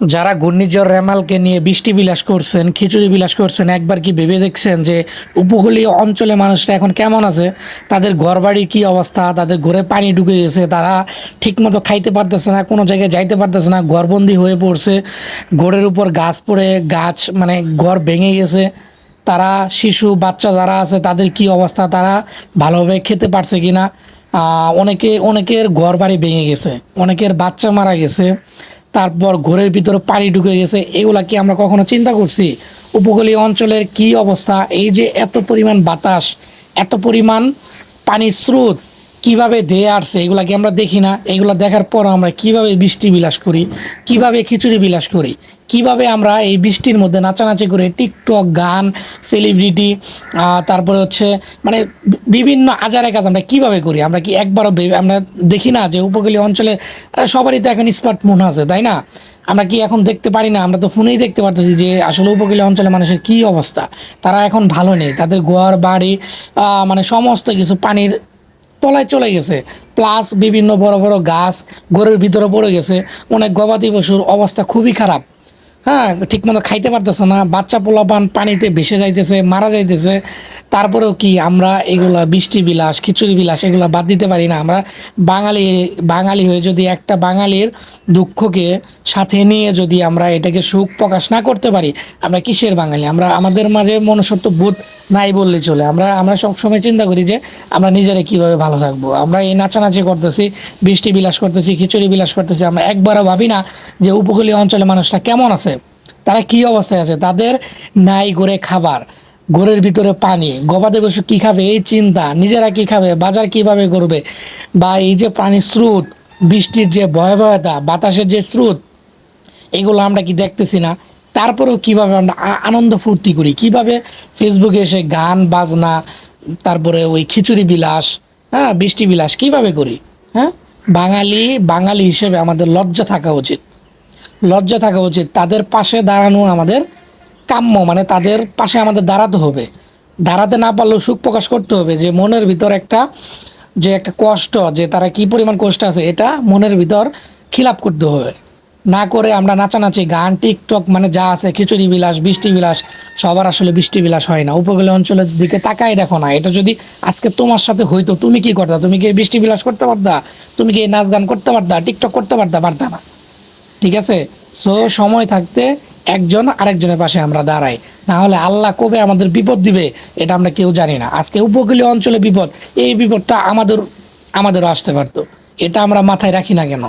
যারা ঘূর্ণিঝড় রেমালকে নিয়ে বৃষ্টি বিলাস করছেন, খিচুড়ি বিলাস করছেন, একবার কি ভেবে দেখছেন যে উপকূলীয় অঞ্চলে মানুষটা এখন কেমন আছে? তাদের ঘরবাড়ির কি অবস্থা? তাদের ঘরে পানি ঢুকে গেছে, তারা ঠিকমতো খাইতে পারতেছে না, কোনো জায়গায় যাইতে পারতেছে না, ঘরবন্দি হয়ে পড়ছে, ঘরের উপর গাছ পড়ে, গাছ মানে ঘর ভেঙে গেছে। তারা শিশু, বাচ্চা যারা আছে, তাদের কি অবস্থা? তারা ভালোভাবে খেতে পারছে কি না অনেকে, অনেকের ঘর বাড়ি ভেঙে গেছে, অনেকের বাচ্চা মারা গেছে। তারপর ঘরের ভিতরে পানি ঢুকে গেছে, এগুলা কি আমরা কখনো চিন্তা করছি? উপকূলীয় অঞ্চলের কি অবস্থা? এই যে এত পরিমাণ বাতাস, এত পরিমাণ পানির স্রোত কীভাবে ধেয়ে আসছে এগুলা কি আমরা দেখি না? এগুলো দেখার পর আমরা কীভাবে বৃষ্টি বিলাস করি? কীভাবে খিচুড়ি বিলাস করি? কীভাবে আমরা এই বৃষ্টির মধ্যে নাচানাচি করে টিকটক গান সেলিব্রিটি তারপরে হচ্ছে মানে বিভিন্ন আজারে কাজ আমরা কীভাবে করি? আমরা কি একবারও আমরা দেখি না যে উপকূলীয় অঞ্চলে সবারই তো এখন স্মার্টফোন আছে, তাই না? আমরা কি এখন দেখতে পারি না? আমরা তো ফোনেই দেখতে পারতেছি যে আসলে উপকূলীয় অঞ্চলে মানুষের কি অবস্থা? তারা এখন ভালো নেই। তাদের ঘর বাড়ি মানে সমস্ত কিছু পানির তলায় চলে গেছে। প্লাস বিভিন্ন বড় বড় গাছ ঘরের ভিতরে পড়ে গেছে। অনেক গবাদি পশুর অবস্থা খুবই খারাপ। হ্যাঁ ঠিকমতো খাইতে পারতেছে না। বাচ্চা পোলাপান পানিতে ভেসে যাইতেছে, মারা যাইতেছে। তারপরেও কি আমরা এগুলা বৃষ্টি বিলাস, খিচুড়ি বিলাস এগুলো বাদ দিতে পারি না। আমরা বাঙালি বাঙালি হয়ে যদি একটা বাঙালির দুঃখকে সাথে নিয়ে যদি আমরা এটাকে সুখ প্রকাশ না করতে পারি, আমরা কিসের বাঙালি? আমরা আমাদের মাঝে মনুষ্যত্ব বোধ নাই বললে চলে। আমরা আমরা সবসময় চিন্তা করি যে আমরা নিজেরা কীভাবে ভালো থাকব। আমরা এই নাচানাচি করতেছি, বৃষ্টি বিলাস করতেছি, খিচুড়ি বিলাস করতেছি, আমরা একবারও ভাবি না যে উপকূলীয় অঞ্চলের মানুষটা কেমন আছে, তারা কি অবস্থায় আছে, তাদের নাই করে খাবার, ঘরের ভিতরে পানি, গবাদি পশু কী খাবে, এই চিন্তা, নিজেরা কি খাবে, বাজার কীভাবে করবে, বা এই যে পানির স্রোত, বৃষ্টির যে ভয়াবহতা, বাতাসের যে স্রোত, এগুলো আমরা কি দেখতেছি না? তারপরেও কীভাবে আমরা আনন্দ ফুর্তি করি? কীভাবে ফেসবুকে এসে গান, বাজনা, তারপরে ওই খিচুড়ি বিলাস হ্যাঁ বৃষ্টি বিলাস, কীভাবে করি? হ্যাঁ? বাঙালি বাঙালি হিসেবে আমাদের লজ্জা থাকা উচিত। লজ্জা থাকা উচিত। তাদের পাশে দাঁড়ানো আমাদের কাম্য মানে তাদের পাশে আমাদের দাঁড়াতে হবে। দাঁড়াতে না পারলেও সুখ প্রকাশ করতে হবে যে মনের ভিতর একটা, যে একটা কষ্ট, যে তারা কি পরিমাণ কষ্ট আছে, এটা মনের ভিতর খিলাপ করতে হবে। না করে আমরা নাচানাচি, গান, টিকটক মানে যা আছে, খিচুড়ি বিলাস, বৃষ্টি বিলাস, সবার আসলে বৃষ্টি বিলাস হয় না। উপকূলীয় অঞ্চলের দিকে তাকাই দেখো না, এটা যদি আজকে তোমার সাথে হইতো, তুমি কি করতা? তুমি কি বৃষ্টি বিলাস করতে পারতা? তুমি কি নাচ গান করতে পারতা? টিকটক করতে পারতা? পারতা না। ঠিক আছে? সো সময় থাকতে একজন আরেকজনের পাশে আমরা দাঁড়াই। না হলে আল্লাহ কবে আমাদের বিপদ দিবে, এটা আমরা কেউ জানি না। আজকে উপকূলীয় অঞ্চলে বিপদ, এই বিপদটা আমাদের, আমাদেরও আসতে পারতো। এটা আমরা মাথায় রাখি না কেন?